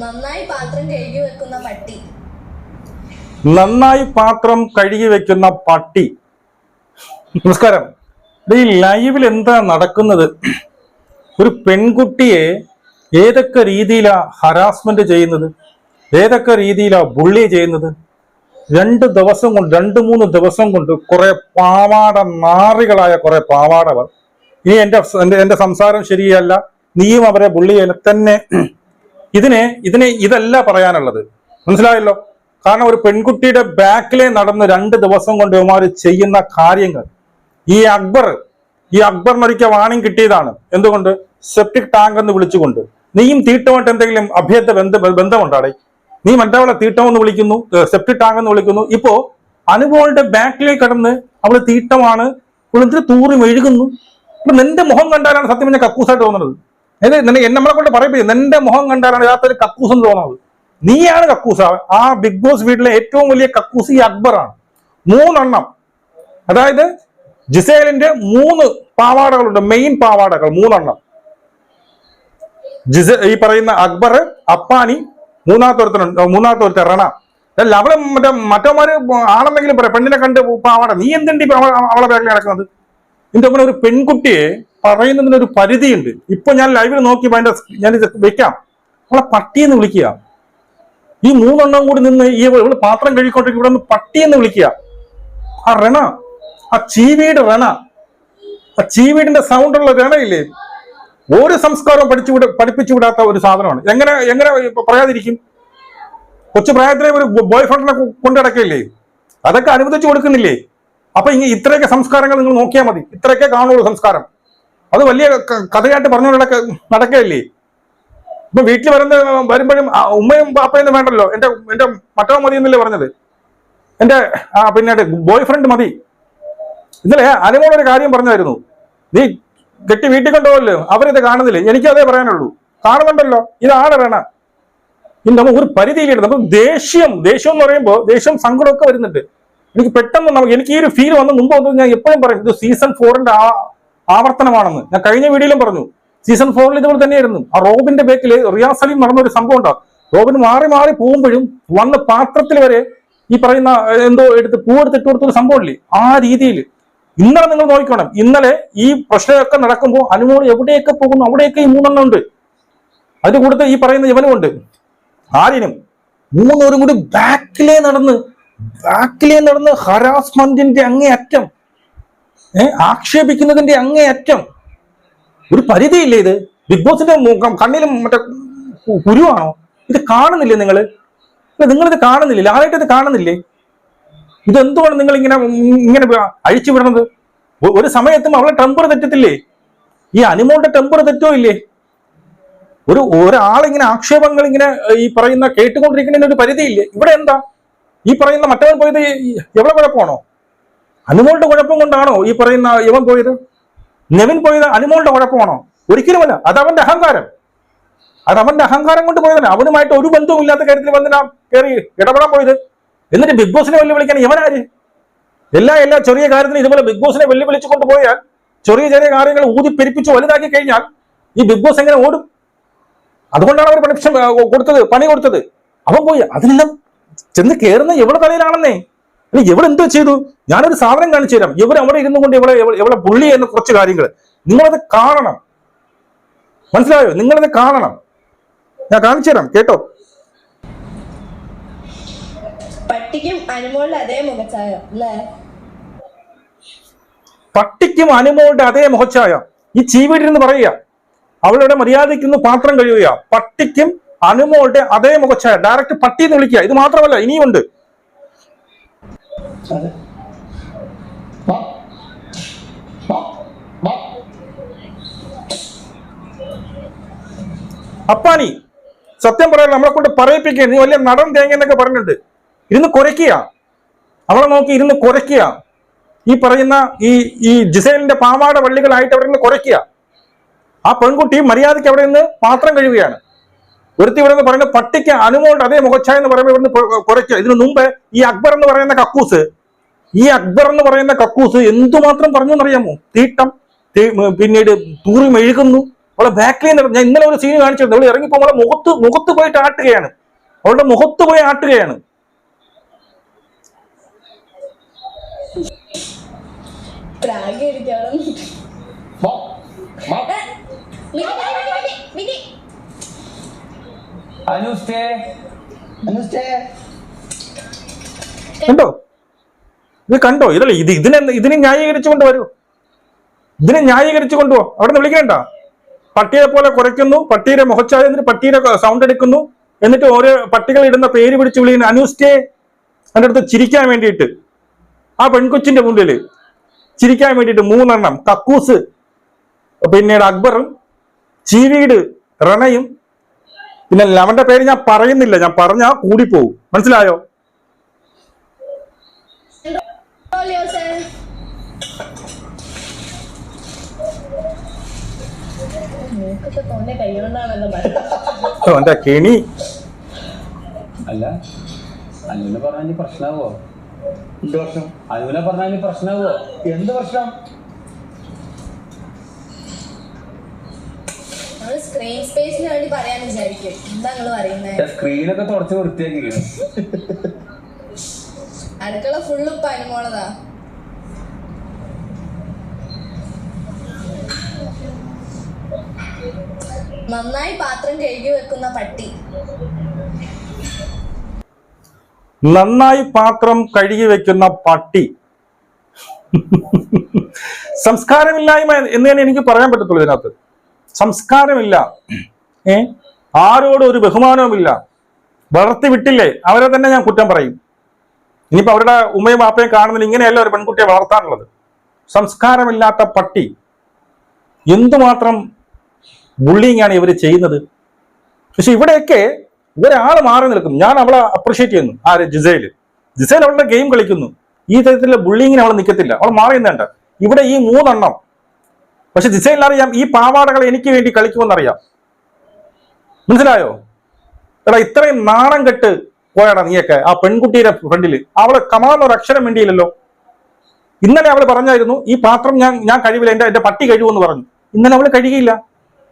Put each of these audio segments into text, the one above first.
നന്നായി പാത്രം കഴുകി വെക്കുന്ന പട്ടി. നന്നായി പാത്രം കഴുകി വെക്കുന്ന പട്ടി. നമസ്കാരം. ഈ ലൈവിൽ എന്താ നടക്കുന്നത്? ഒരു പെൺകുട്ടിയെ ഏതൊക്കെ രീതിയിലാ ഹരാസ്മെന്റ് ചെയ്യുന്നത്? ഏതൊക്കെ രീതിയിലാ ബുള്ളി ചെയ്യുന്നത്? രണ്ട് ദിവസം കൊണ്ട് രണ്ട് മൂന്ന് ദിവസം കൊണ്ട് കുറെ പാവാട നാറികളായ കുറെ പാവാടവർ ഇനി എന്റെ എന്റെ സംസാരം ശരിയല്ല. നീയും അവരെ ബുള്ളി തന്നെ ഇതിനെ ഇതിനെ ഇതല്ല പറയാനുള്ളത്. മനസ്സിലായല്ലോ? കാരണം ഒരു പെൺകുട്ടിയുടെ ബാക്കിലെ നടന്ന് രണ്ട് ദിവസം കൊണ്ട് ഇവമാർ ചെയ്യുന്ന കാര്യങ്ങൾ. ഈ അക്ബർ ഈ അക്ബറിനൊരിക്കൽ വാണിംഗ് കിട്ടിയതാണ്. എന്തുകൊണ്ട്? സെപ്റ്റിക് ടാങ്ക് എന്ന് വിളിച്ചുകൊണ്ട്. നീയും തീട്ടമായിട്ട് എന്തെങ്കിലും അഭ്യർത്ഥ ബന്ധ ബന്ധമുണ്ടാടേ? നീ മറ്റവളെ തീട്ടമെന്ന് വിളിക്കുന്നു സെപ്റ്റിക് ടാങ്ക് എന്ന് വിളിക്കുന്നു. ഇപ്പോ അനുഭവളുടെ ബാക്കിലേക്ക് കടന്ന് അവൾ തീട്ടമാണ്. ഇവളെന്തിന് തൂറി മെഴുകുന്നു? ഇപ്പൊ നിന്റെ മുഖം കണ്ടാലാണ് സത്യം പറഞ്ഞ കക്കൂസായിട്ട് തോന്നുന്നത്. എന്നെ നമ്മളെ കൊണ്ട് പറയിപ്പിക്കും. നിന്റെ മുഖം കണ്ടാലാണ് യഥാർത്ഥത്തിൽ കക്കൂസ് എന്ന് തോന്നുന്നത്. നീയാണ് കക്കൂസ്. ആ ബിഗ് ബോസ് വീട്ടിലെ ഏറ്റവും വലിയ കക്കൂസ് ഈ അക്ബറാണ്. മൂന്നെണ്ണം. അതായത് ജിസേലിന്റെ മൂന്ന് പാവാടകളുണ്ട്. മെയിൻ പാവാടകൾ. മൂന്നെണ്ണം. ജിസ ഈ പറയുന്ന അക്ബർ അപ്പാനി മൂന്നാമത്തെ മൂന്നാമത്തെ ഒരുത്തൻ റണ. അല്ല അവൾ മറ്റേ മറ്റവന്മാര് ആണെന്നെങ്കിലും പറയാം? പെണ്ണിനെ കണ്ട് പാവാട. നീ എന്തുണ്ട് അവളെ ബാഗിൽ നടക്കുന്നത് ഒപ്പം ഒരു പെൺകുട്ടിയെ പറയുന്നതിന് ഒരു പരിധിയുണ്ട്. ഇപ്പൊ ഞാൻ ലൈവിൽ നോക്കി അതിന്റെ ഞാൻ ഇത് വെക്കാം. അവളെ പട്ടിയെന്ന് വിളിക്കുക. ഈ മൂന്നെണ്ണം കൂടി നിന്ന് ഈ ഇവൾ പാത്രം കഴുകിക്കൊണ്ടിരിക്കും ഇവിടെ നിന്ന് പട്ടിയെന്ന് വിളിക്കുക. ആ റണ ആ ചീവീട് റണ ആ ചീവീടിന്റെ സൗണ്ടുള്ള രണയില്ലേ ഒരു സംസ്കാരവും പഠിച്ചു വിട പഠിപ്പിച്ചു വിടാത്ത ഒരു സാധനമാണ്. എങ്ങനെ എങ്ങനെ പറയാതിരിക്കും? കൊച്ചു പ്രായത്തിലെ ഒരു ബോയ് ഫ്രണ്ടിനെ കൊണ്ടിടക്കില്ലേ അതൊക്കെ അനുവദിച്ചു കൊടുക്കുന്നില്ലേ? അപ്പൊ ഇങ്ങനെ ഇത്രയൊക്കെ സംസ്കാരങ്ങൾ നിങ്ങൾ നോക്കിയാൽ മതി. ഇത്രയൊക്കെ കാണുള്ളൂ സംസ്കാരം. അത് വലിയ കഥയായിട്ട് പറഞ്ഞു നടക്ക നടക്കുകയല്ലേ? ഇപ്പൊ വീട്ടിൽ വരുന്ന വരുമ്പോഴും ഉമ്മയും പാപ്പയൊന്നും വേണ്ടല്ലോ? എന്റെ എന്റെ മറ്റോ മതി എന്നല്ലേ പറഞ്ഞത്? എന്റെ ആ പിന്നീട് ബോയ് ഫ്രണ്ട് മതി. ഇന്നലെ അനുമോട് ഒരു കാര്യം പറഞ്ഞായിരുന്നു. നീ കെട്ടി വീട്ടിൽ കൊണ്ടുപോകല്ലോ? അവരിത് കാണുന്നില്ലേ? എനിക്ക് അതേ പറയാനുള്ളൂ. കാണുന്നുണ്ടല്ലോ. ഇതാണ് വേണ. ഇനി നമുക്ക് ഒരു പരിധിയിലുണ്ട് നമുക്ക് ദേഷ്യം ദേഷ്യം എന്ന് പറയുമ്പോൾ ദേഷ്യം സങ്കടമൊക്കെ വരുന്നുണ്ട്. എനിക്ക് പെട്ടെന്ന് നമുക്ക് എനിക്ക് ഈ ഒരു ഫീൽ വന്ന് മുമ്പ് വന്നത് ഞാൻ എപ്പോഴും പറയും ഇത് സീസൺ ഫോറിന്റെ ആ ആവർത്തനമാണെന്ന് ഞാൻ കഴിഞ്ഞ വീഡിയോയിലും പറഞ്ഞു. സീസൺ ഫോറിൽ ഇതുപോലെ തന്നെയായിരുന്നു. ആ റോബിന്റെ ബേക്കിൽ റിയാസ് അലിയും നടന്ന ഒരു സംഭവം ഉണ്ടാകും റോബിന് മാറി മാറി പോകുമ്പോഴും വന്ന് പാത്രത്തിൽ വരെ ഈ പറയുന്ന എന്തോ എടുത്ത് പൂവെടുത്ത് ഇട്ട് കൊടുത്തൊരു സംഭവമില്ലേ ആ രീതിയിൽ. ഇന്നലെ നിങ്ങൾ നോക്കണം ഇന്നലെ ഈ പ്രശ്നമൊക്കെ നടക്കുമ്പോൾ അനുമോൾ എവിടെയൊക്കെ പോകുന്നു അവിടെയൊക്കെ ഈ മൂന്നെണ്ണം ഉണ്ട്. അതിന്റെ കൂട്ടത്തിൽ ഈ പറയുന്ന ഇവനുമുണ്ട് ആര്യനും. മൂന്നോരും കൂടി ബാക്കിലേ നടന്ന് ബാക്കിലേ നടന്ന് ഹരാസ്മെന്റിന്റെ അങ്ങേയറ്റം ആക്ഷേപിക്കുന്നതിന്റെ അങ്ങേയറ്റം ഒരു പരിധിയില്ലേ ഇത്? ബിഗ് ബോസിന്റെ മുഖം കണ്ണിലും മറ്റേ കുരുവാണോ? ഇത് കാണുന്നില്ലേ നിങ്ങൾ ഇത് കാണുന്നില്ലേ? ലാലായിട്ട് ഇത് കാണുന്നില്ലേ? ഇതെന്തുകൊണ്ട് നിങ്ങൾ ഇങ്ങനെ ഇങ്ങനെ അഴിച്ചു വിടണത്? ഒരു സമയത്തും അവളെ ടെമ്പർ തെറ്റത്തില്ലേ? ഈ അനുമോളുടെ ടെമ്പർ തെറ്റോ ഇല്ലേ? ഒരു ഒരാളിങ്ങനെ ആക്ഷേപങ്ങൾ ഇങ്ങനെ ഈ പറയുന്ന കേട്ടുകൊണ്ടിരിക്കുന്നതിന് ഒരു പരിധിയില്ലേ? ഇവിടെ എന്താ? ഈ പറയുന്ന മറ്റവൻ പോയത് എവിടെ കുഴപ്പമാണോ അനുമോളുടെ കുഴപ്പം കൊണ്ടാണോ ഈ പറയുന്ന ഇവൻ പോയത്? നെവിൻ പോയത് അനുമോളുടെ കുഴപ്പമാണോ? ഒരിക്കലുമല്ല അത് അവന്റെ അഹങ്കാരം. അത് അവന്റെ അഹങ്കാരം കൊണ്ട് പോയതല്ല. അവനുമായിട്ട് ഒരു ബന്ധവും ഇല്ലാത്ത കാര്യത്തിൽ വന്നിനാ കയറി ഇടപെടാൻ പോയത്. എന്നിട്ട് ബിഗ് ബോസിനെ വെല്ലുവിളിക്കാൻ ഇവനാര് എല്ലാ എല്ലാ ചെറിയ കാര്യത്തിനും ഇതുപോലെ ബിഗ് ബോസിനെ വെല്ലുവിളിച്ചു കൊണ്ടുപോയാൽ ചെറിയ ചെറിയ കാര്യങ്ങൾ ഊതി പെരുപ്പിച്ച് വലുതാക്കി കഴിഞ്ഞാൽ ഈ ബിഗ് ബോസ് എങ്ങനെ ഓടും? അതുകൊണ്ടാണ് അവർ പണിഷം കൊടുത്തത് പണി കൊടുത്തത്. അവൻ പോയി അതിനെല്ലാം ചെന്ന് കയറുന്ന എവിടെ തലയിലാണെന്നേ. അല്ല എവിടെ എന്തോ ചെയ്തു? ഞാനൊരു സാധനം കാണിച്ചു തരാം. ഇവർ അവിടെ ഇരുന്നു കൊണ്ട് ഇവിടെ എവിടെ പുള്ളി എന്ന കുറച്ച് കാര്യങ്ങൾ. നിങ്ങളത് കാണണം. മനസ്സിലായോ? നിങ്ങളത് കാണണം. ഞാൻ കാണിച്ചു തരാം. കേട്ടോ? പട്ടിക്കും അനുമോളുടെ അതേ മുഖച്ചായ പട്ടിക്കും അനുമോളുടെ അതേ ഈ ചീവീടിരുന്ന് പറയുക. അവളുടെ മര്യാദയ്ക്ക് പാത്രം കഴിയുക പട്ടിക്കും അനുമോളുടെ അതേ മുഖച്ചായ ഡയറക്റ്റ് പട്ടി എന്ന് വിളിക്കുക. ഇത് മാത്രമല്ല ഇനിയുമുണ്ട്. അപ്പാനി സത്യം പറയാൻ നമ്മളെ കൊണ്ട് പറയിപ്പിക്കുക നീ വലിയ നടൻ തേങ്ങ എന്നൊക്കെ പറഞ്ഞിട്ടുണ്ട്. ഇരുന്ന് കുരയ്ക്കുക. അവളെ നോക്കി ഇരുന്ന് കുരയ്ക്കുക. ഈ പറയുന്ന ഈ ഈ ജിസേലിന്റെ പാവാട വള്ളികളായിട്ട് അവിടെ നിന്ന് കുരയ്ക്കുക. ആ പെൺകുട്ടി മര്യാദയ്ക്ക് അവിടെ നിന്ന് പാത്രം കഴുകുകയാണ്. ഒരുത്തി ഇവിടെ നിന്ന് പറയുന്നത് പട്ടിക്ക് അനുമോളുടെ അതേ മുഖച്ഛായ എന്ന് പറയുമ്പോൾ ഇവിടുന്ന് കുറയ്ക്കുക ഇതിനു മുമ്പ് ഈ അക്ബർ എന്ന് പറയുന്ന കക്കൂസ് ഈ അക്ബർ എന്ന് പറയുന്ന കക്കൂസ് എന്തുമാത്രം പറഞ്ഞു എന്നറിയാമോ തീട്ടം പിന്നീട് തൂറി മെഴുകുന്നു അവളെ ബാക്കിൽ നിന്ന് ഞാൻ ഇന്നലെ ഒരു സീൻ കാണിച്ചിരുന്നു. അവൾ ഇറങ്ങിപ്പോ അവളെ മുഖത്ത് മുഖത്ത് പോയിട്ട് ആട്ടുകയാണ്. അവളുടെ മുഖത്ത് പോയി ആട്ടുകയാണ്. പ്രാഗ് ഇരിക്കണം മോ, മോ. അനുസ്റ്റേ അനുസ്റ്റേ കണ്ടോ? ഇത് കണ്ടോ? ഇതല്ല ഇത് ഇതിനെ ഇതിനെ ന്യായീകരിച്ചു കൊണ്ടുവരൂ ഇതിനെ ന്യായീകരിച്ചു കൊണ്ടുപോ അവിടെ നിന്ന് വിളിക്കണ്ട. പട്ടിയെ പോലെ കുറയ്ക്കുന്നു പട്ടിയുടെ മുഖച്ചായ എന്നിട്ട് പട്ടിയുടെ സൗണ്ട് എടുക്കുന്നു. എന്നിട്ട് ഓരോ പട്ടികൾ ഇടുന്ന പേര് പിടിച്ച് വിളിക്കുന്ന അനുസ്റ്റേ എന്റെ അടുത്ത് ചിരിക്കാൻ വേണ്ടിയിട്ട്. ആ പെൺകൊച്ചിന്റെ മുന്നിൽ ചിരിക്കാൻ വേണ്ടിയിട്ട് മൂന്നെണ്ണം. കക്കൂസ് പിന്നീട് അക്ബറും ചീവീട് റണയും പിന്നെ ലവന്റെ പേര് ഞാൻ പറയുന്നില്ല ഞാൻ പറഞ്ഞാ കൂടിപ്പോവും. മനസ്സിലായോ? അവന്റെ കെണി. അല്ല അനുവിനെ പറഞ്ഞാൽ പ്രശ്നമാവോ എന്ത് പ്രശ്നം? അനുവിനെ പറഞ്ഞാൽ പ്രശ്നമാവോ എന്ത് പ്രശ്നം നമ്മൾ സ്ക്രീൻ സ്പേസിന് വേണ്ടി പറയാൻ വിചാരിക്കും. എന്താ നിങ്ങൾ പറയുന്നത് സ്ക്രീനൊക്കെ തുടച്ച് വൃത്തിയാക്കിക്കണം അടുക്കള ഫുള്ള് പനിമോളതാ നന്നായി പാത്രം കഴുകി വെക്കുന്ന പട്ടി. നന്നായി പാത്രം കഴുകി വെക്കുന്ന പട്ടി. സംസ്കാരമില്ലായ്മ എന്ന് തന്നെ എനിക്ക് പറയാൻ പറ്റത്തുള്ളൂ ഇതിനകത്ത്. സംസ്കാരമില്ല. ഏ? ആരോടും ഒരു ബഹുമാനവുമില്ല. വളർത്തി വിട്ടില്ലേ? അവരെ തന്നെ ഞാൻ കുറ്റം പറയും. ഇനിയിപ്പോ അവരുടെ ഉമ്മയും ബാപ്പയും കാണുന്നതിന് ഇങ്ങനെയല്ല ഒരു പെൺകുട്ടിയെ വളർത്താനുള്ളത് സംസ്കാരമില്ലാത്ത പട്ടി. എന്തുമാത്രം ബുള്ളിങ് ആണ് ഇവർ ചെയ്യുന്നത്? പക്ഷെ ഇവിടെയൊക്കെ ഒരാൾ മാറി നിൽക്കും ഞാൻ അവളെ അപ്രിഷിയേറ്റ് ചെയ്യുന്നു. ആര്? ജിസയിൽ ജിസയിൽ അവളുടെ ഗെയിം കളിക്കുന്നു. ഈ തരത്തിലുള്ള ബുള്ളിങ്ങിന് അവൾ നിൽക്കത്തില്ല അവൾ മാറി നിന്നുണ്ട് ഇവിടെ ഈ മൂന്നെണ്ണം പക്ഷെ ജിസൈലിന് അറിയാം ഈ പാവാടകൾ എനിക്ക് വേണ്ടി കളിക്കുമെന്നറിയാം. മനസ്സിലായോ? എടാ ഇത്രയും നാണം കെട്ട് പോയാടാ നീയൊക്കെ ആ പെൺകുട്ടിയുടെ ഫ്രണ്ടിൽ അവളെ കമാന്നൊരു അക്ഷരം വേണ്ടിയില്ലല്ലോ ഇന്നലെ അവൾ പറഞ്ഞായിരുന്നു ഈ പാത്രം ഞാൻ ഞാൻ കഴിവില്ല എന്റെ എന്റെ പട്ടി കഴിവെന്ന് പറഞ്ഞു. ഇന്നലെ അവൾ കഴിയില്ല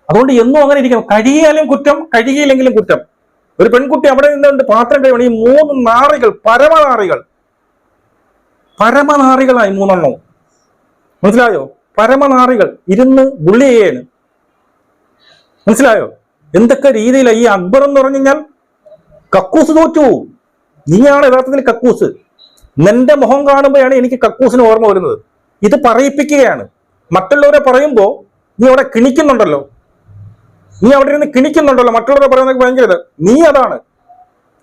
അതുകൊണ്ട് എന്നും അങ്ങനെ ഇരിക്കണം. കഴിയാലും കുറ്റം കഴിയില്ലെങ്കിലും കുറ്റം. ഒരു പെൺകുട്ടി അവിടെ നിന്നുകൊണ്ട് പാത്രം കഴിവണം ഈ മൂന്ന് നാറികൾ പരമനാറികൾ. പരമനാറികളായി മൂന്നെണ്ണവും മനസ്സിലായോ? പരമനാറികൾ ഇരുന്ന് ബുള്ളി ചെയ്യാണ് മനസ്സിലായോ? എന്തൊക്കെ രീതിയിലാണ് ഈ അക്ബർ എന്ന് പറഞ്ഞു കഴിഞ്ഞാൽ? കക്കൂസ് തോറ്റു. നീയാണ് യഥാർത്ഥത്തിൽ കക്കൂസ്. നിന്റെ മുഖം കാണുമ്പോഴാണ് എനിക്ക് കക്കൂസിന് ഓർമ്മ വരുന്നത്. ഇത് പറയിപ്പിക്കുകയാണ്. മറ്റുള്ളവരെ പറയുമ്പോൾ നീ അവിടെ കിണിക്കുന്നുണ്ടല്ലോ. നീ അവിടെ ഇരുന്ന് കിണിക്കുന്നുണ്ടല്ലോ. മറ്റുള്ളവരെ പറയുന്നത് ഭയങ്കര. നീ അതാണ്.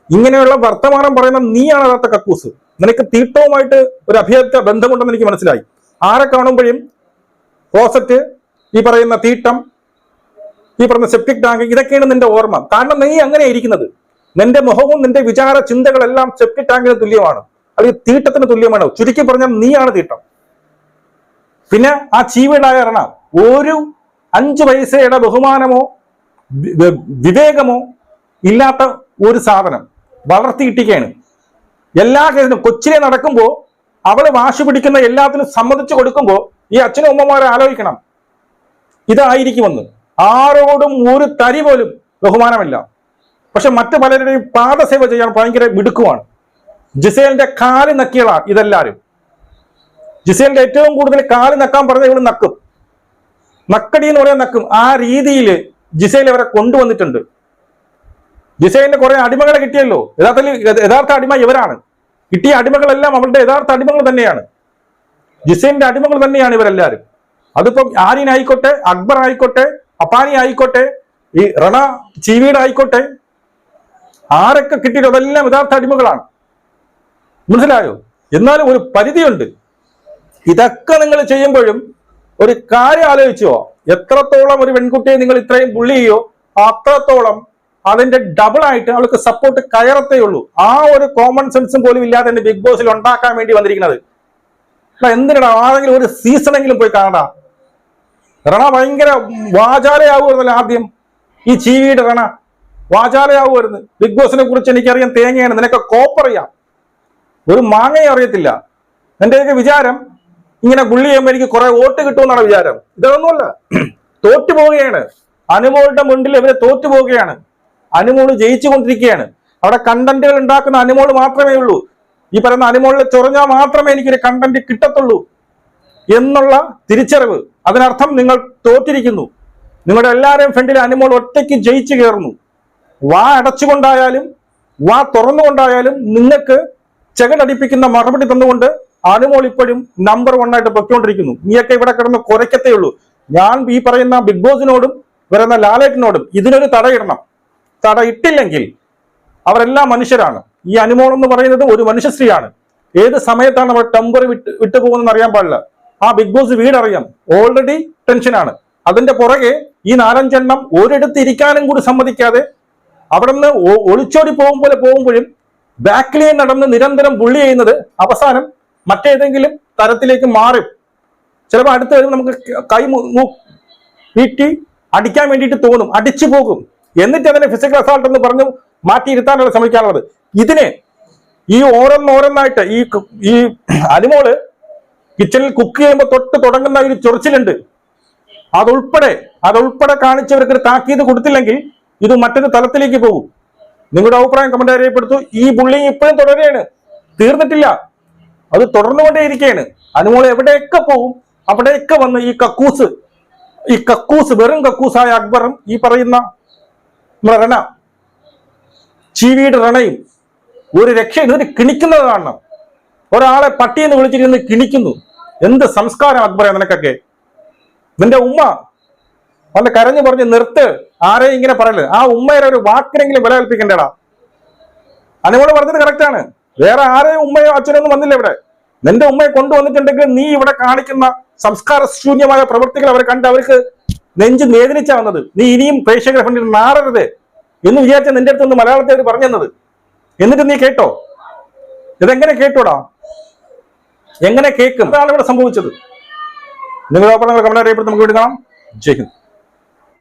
ഇങ്ങനെയുള്ള വർത്തമാനം പറയുന്ന നീയാണ് യഥാർത്ഥ കക്കൂസ്. നിനക്ക് തീട്ടവുമായിട്ട് ഒരു അഭ്യർത്ഥ ബന്ധമുണ്ടെന്ന് എനിക്ക് മനസ്സിലായി. ആരെ കാണുമ്പോഴും ക്ലോസറ്റ് ഈ പറയുന്ന തീട്ടം ഈ പറയുന്ന സെപ്റ്റിക് ടാങ്ക് ഇതൊക്കെയാണ് നിന്റെ ഓർമ്മ. കാരണം നീ അങ്ങനെ ഇരിക്കുന്നത്. നിന്റെ മുഖവും നിന്റെ വിചാര ചിന്തകളെല്ലാം സെപ്റ്റിക് ടാങ്കിന് തുല്യമാണ്. അല്ലെങ്കിൽ തീട്ടത്തിന് തുല്യമാണ്. ചുരുക്കി പറഞ്ഞാൽ നീയാണ് തീട്ടം. പിന്നെ ആ ചീവീടായ എറണ ഒരു അഞ്ചു പൈസയുടെ ബഹുമാനമോ വിവേകമോ ഇല്ലാത്ത ഒരു സാധനം വളർത്തിയിട്ടിക്കുകയാണ് എല്ലാ കേസിലും കൊച്ചിലെ നടക്കുമ്പോൾ അവൾ വാശി പിടിക്കുന്ന എല്ലാത്തിനും സമ്മതിച്ചു കൊടുക്കുമ്പോൾ ഈ അച്ഛനും ഉമ്മമാരെ ആലോചിക്കണം. ഇതായിരിക്കുമെന്ന്. ആരോടും ഒരു തരി പോലും ബഹുമാനമില്ല. പക്ഷെ മറ്റു പലരുടെയും പാദസേവ ചെയ്യാൻ ഭയങ്കര മിടുക്കുമാണ് ജിസേലിന്റെ കാൽ നക്കിയളാ ഇതെല്ലാരും. ജിസേലിന്റെ ഏറ്റവും കൂടുതൽ കാൽ നക്കാൻ പറഞ്ഞ ഇവൾ നക്കും. നക്കടി എന്ന് പറയാൻ നക്കും. ആ രീതിയിൽ ജിസേൽ അവരെ കൊണ്ടുവന്നിട്ടുണ്ട്. ജിസേലിന്റെ കുറെ അടിമകളെ കിട്ടിയല്ലോ. യഥാർത്ഥത്തിൽ യഥാർത്ഥ അടിമ ഇവരാണ്. കിട്ടിയ അടിമകളെല്ലാം അവളുടെ യഥാർത്ഥ അടിമകൾ തന്നെയാണ്. ജിസൈന്റെ അടിമകൾ തന്നെയാണ് ഇവരെല്ലാരും. അതിപ്പം ആര്യൻ ആയിക്കോട്ടെ അക്ബർ ആയിക്കോട്ടെ അപ്പാനി ആയിക്കോട്ടെ ഈ റണ ചീവീട് ആയിക്കോട്ടെ ആരൊക്കെ കിട്ടിയിട്ട് അതെല്ലാം യഥാർത്ഥ അടിമകളാണ്. മനസ്സിലായോ? എന്നാലും ഒരു പരിധിയുണ്ട്. ഇതൊക്കെ നിങ്ങൾ ചെയ്യുമ്പോഴും ഒരു കാര്യം ആലോചിച്ചോ. എത്രത്തോളം ഒരു പെൺകുട്ടിയെ നിങ്ങൾ ഇത്രയും പുള്ളി ചെയ്യോ അത്രത്തോളം അതിന്റെ ഡബിൾ ആയിട്ട് അവൾക്ക് സപ്പോർട്ട് കയറത്തേ ഉള്ളൂ. ആ ഒരു കോമൺ സെൻസും പോലും ഇല്ലാതെ ബിഗ് ബോസിൽ ഉണ്ടാക്കാൻ വേണ്ടി വന്നിരിക്കുന്നത്. എടാ, എന്തിനടാ? ആരെങ്കിലും ഒരു സീസണെങ്കിലും പോയി കാണടാ. റണ ഭയങ്കര വാചാലയാവുമായിരുന്നല്ലോ ആദ്യം. ഈ ചീവിയുടെ റണ വാചാലയാവുമായിരുന്നു. ബിഗ് ബോസിനെ കുറിച്ച് എനിക്കറിയാം തേങ്ങയാണ്. നിനക്ക് കോപ്പറിയാം. ഒരു മാങ്ങയും അറിയത്തില്ല. എന്റെയൊക്കെ വിചാരം ഇങ്ങനെ ഗുള്ളി ചെയ്യുമ്പോൾ എനിക്ക് കുറെ വോട്ട് കിട്ടുമെന്നാണ് വിചാരം. ഇതൊന്നുമല്ല. തോറ്റു പോവുകയാണ്. അനുമോളുടെ മുണ്ടിൽ ഇവരെ തോറ്റു പോവുകയാണ്. അനുമോൾ ജയിച്ചു കൊണ്ടിരിക്കുകയാണ് അവിടെ കണ്ടന്റുകൾ ഉണ്ടാക്കുന്ന അനുമോൾ മാത്രമേ ഉള്ളൂ. ഈ പറയുന്ന അനുമോളിൽ ചൊറിഞ്ഞാൽ മാത്രമേ എനിക്കൊരു കണ്ടന്റ് കിട്ടത്തുള്ളൂ എന്നുള്ള തിരിച്ചറിവ്. അതിനർത്ഥം നിങ്ങൾ തോറ്റിരിക്കുന്നു. നിങ്ങളുടെ എല്ലാവരെയും ഫ്രണ്ടിൽ അനുമോൾ ഒറ്റയ്ക്ക് ജയിച്ചു കയറുന്നു. വാ അടച്ചുകൊണ്ടായാലും വാ തുറന്നുകൊണ്ടായാലും നിങ്ങൾക്ക് ചെകടടിപ്പിക്കുന്ന മറുപടി തന്നുകൊണ്ട് അനുമോൾ ഇപ്പോഴും നമ്പർ വൺ ആയിട്ട് പൊയ്ക്കൊണ്ടിരിക്കുന്നു. നീയൊക്കെ ഇവിടെ കിടന്ന് കുറയ്ക്കത്തേ ഉള്ളൂ. ഞാൻ ഈ പറയുന്ന ബിഗ് ബോസിനോടും വരുന്ന ലാലേട്ടിനോടും ഇതിനൊരു തടയിടണം. തടയിട്ടില്ലെങ്കിൽ അവരെല്ലാം മനുഷ്യരാണ്. ഈ അനുമോൾ എന്ന് പറയുന്നത് ഒരു മനുഷ്യ സ്ത്രീയാണ് ഏത് സമയത്താണ് അവൾ ടെമ്പറി വിട്ട് വിട്ടു പോകുന്നതെന്ന് അറിയാൻ പാടില്ല. ആ ബിഗ് ബോസ് വീട് അറിയാം ഓൾറെഡി ടെൻഷനാണ് അതിന്റെ പുറകെ ഈ നാലഞ്ചെണ്ണം ഒരിടത്ത് ഇരിക്കാനും കൂടി സമ്മതിക്കാതെ അവിടെ നിന്ന് ഒളിച്ചോടി പോകും പോലെ പോകുമ്പോഴും ബാക്കിലേ നടന്ന് നിരന്തരം ബുള്ളി ചെയ്യുന്നത് അവസാനം മറ്റേതെങ്കിലും തരത്തിലേക്ക് മാറും. ചിലപ്പോൾ അടുത്ത് വരും നമുക്ക് കൈ നീട്ടി അടിക്കാൻ വേണ്ടിയിട്ട് തോന്നും. അടിച്ചു പോകും. എന്നിട്ട് അതിനെ ഫിസിക്കൽ അസാൾട്ട് എന്ന് പറഞ്ഞു മാറ്റിയിരുത്താനാണ് ശ്രമിക്കാനുള്ളത്. ഇതിനെ ഈ ഓരോന്നോരോന്നായിട്ട് ഈ ഈ അനിമോൾ കിച്ചണിൽ കുക്ക് ചെയ്യുമ്പോൾ തൊട്ട് തുടങ്ങുന്ന ഒരു ചൊറിച്ചിലുണ്ട്. അതുൾപ്പെടെ അതുൾപ്പെടെ കാണിച്ചവർക്ക് താക്കീത് കൊടുത്തില്ലെങ്കിൽ ഇത് മറ്റൊരു തലത്തിലേക്ക് പോകും. നിങ്ങളുടെ അഭിപ്രായം കമന്റ് അറിയപ്പെടുത്തു ഈ ബുള്ളിങ് ഇപ്പോഴും തുടരുകയാണ്. തീർന്നിട്ടില്ല. അത് തുടർന്നുകൊണ്ടേയിരിക്കുകയാണ്. അനുമോൾ എവിടെയൊക്കെ പോകും അവിടെയൊക്കെ വന്ന് ഈ കക്കൂസ് ഈ കക്കൂസ് വെറും കക്കൂസായ അക്ബറും ഈ പറയുന്ന നമ്മുടെ റണ ചീവിയുടെ റണയും ഒരു രക്ഷ ഇതിന് കിണിക്കുന്നത് കാണണം ഒരാളെ പട്ടിയെന്ന് വിളിച്ചിരുന്ന് കിണിക്കുന്നു. എന്ത് സംസ്കാരം അക്ബറെ നിനക്കൊക്കെ? നിന്റെ ഉമ്മ വന്ന് കരഞ്ഞു പറഞ്ഞ് നിർത്ത്. ആരെയും ഇങ്ങനെ പറയൽ. ആ ഉമ്മയുടെ ഒരു വാക്കിനെങ്കിലും വില കൽപ്പിക്കണ്ടേടാ പറഞ്ഞത് കറക്റ്റാണ് വേറെ ആരെയും ഉമ്മയോ അച്ഛനോ ഒന്നും വന്നില്ല ഇവിടെ. നിന്റെ ഉമ്മയെ കൊണ്ടുവന്നിട്ടുണ്ടെങ്കിൽ നീ ഇവിടെ കാണിക്കുന്ന സംസ്കാര ശൂന്യമായ പ്രവൃത്തികൾ അവർ കണ്ട് അവർക്ക് നെഞ്ച് വേദനിച്ചാ വന്നത്. നീ ഇനിയും പ്രേക്ഷകരെ ഫണ്ടിൽ മാറരുത് എന്ന് വിചാരിച്ച നിന്റെ അടുത്ത് നിന്ന് മലയാളത്തെ അവർ പറഞ്ഞു തന്നത് എന്നിട്ട് നീ കേട്ടോ? ഇതെങ്ങനെ കേട്ടോടാ? എങ്ങനെ കേൾക്കും അതാണ് ഇവിടെ സംഭവിച്ചത്. നിങ്ങളുടെ നിങ്ങൾ കമന്റ് അറിയപ്പെടുന്ന നമുക്ക് വേണ്ടി കാണാം. ജയ് ഹിന്ദ്.